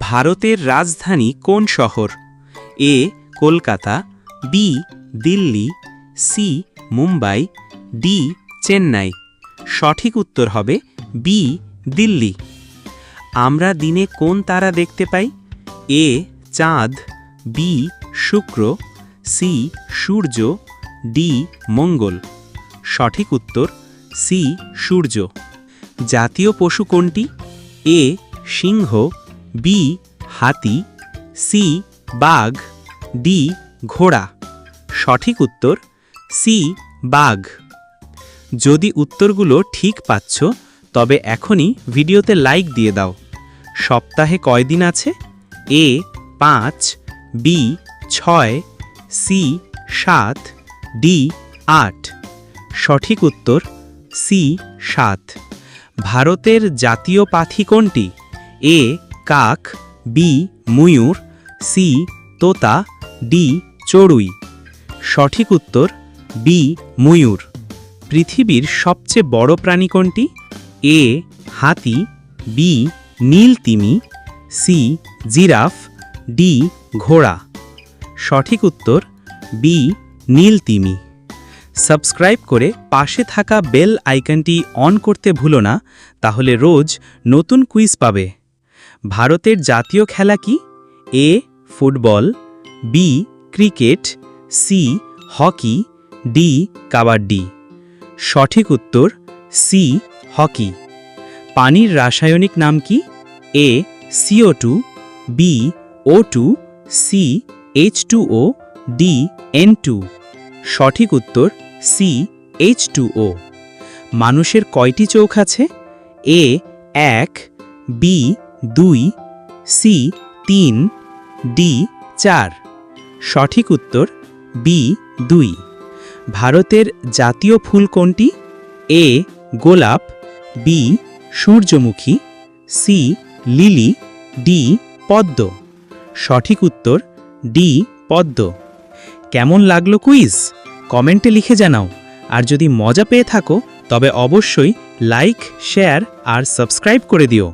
ভারতের রাজধানী কোন শহর? A, Kolkata, B, Delhi, C, Mumbai, D, Chennai. সঠিক উত্তর হবে বি, দিল্লি। আমরা দিনে কোন তারা দেখতে পাই? এ, চাঁদ, বি, শুক্র, সি, সূর্য, ডি, মঙ্গল। সঠিক উত্তর সি, সূর্য। জাতীয় পশু কোনটি? এ, সিংহ, বি, হাতি, সি, বাঘ, ডি, ঘোড়া। সঠিক উত্তর, সি, বাঘ। যদি উত্তরগুলো ঠিক পাচ্ছ, তবে এখনই ভিডিওতে লাইক দিয়ে দাও। সপ্তাহে কয়দিন আছে? এ, পাঁচ, বি, ছয়, সি, সাত, ডি, আট। সঠিক উত্তর, সি, সাত। ভারতের জাতীয় পাখি কোনটি? এ, কাক, বি, ময়ূর, সি, তোতা, ডি, চড়ুই। সঠিক উত্তর, বি, ময়ূর। পৃথিবীর সবচেয়ে বড় প্রাণী কোনটি? এ, হাতি, বি, নীল তিমি, সি, জিরাফ, ডি, ঘোড়া। সঠিক উত্তর, বি, নীল তিমি। সাবস্ক্রাইব করে পাশে থাকা বেল আইকনটি অন করতে ভুলো না, তাহলে রোজ নতুন কুইজ পাবে। ভারতের জাতীয় খেলা কি? A, football, B, cricket, C, hockey, D, kabaddi. সঠিক উত্তর, সি, হকি। পানির রাসায়নিক নাম কি? A CO two, B, O two, C, H two O, D, N two. সঠিক উত্তর সি, এইচ টু ও। মানুষের কয়টি চোখ আছে? এ, এক, বি, দুই, সি, তিন, ডি, চার। সঠিক উত্তর বি, দুই। ভারতের জাতীয় ফুল কোনটি? এ, গোলাপ, বি, সূর্যমুখী, সি, লিলি, ডি, পদ্ম। সঠিক উত্তর ডি, পদ্ম। কেমন লাগল কুইজ? কমেন্টে লিখে জানাও। আর যদি মজা পেয়ে থাকো, তবে অবশ্যই লাইক, শেয়ার আর সাবস্ক্রাইব করে দিও।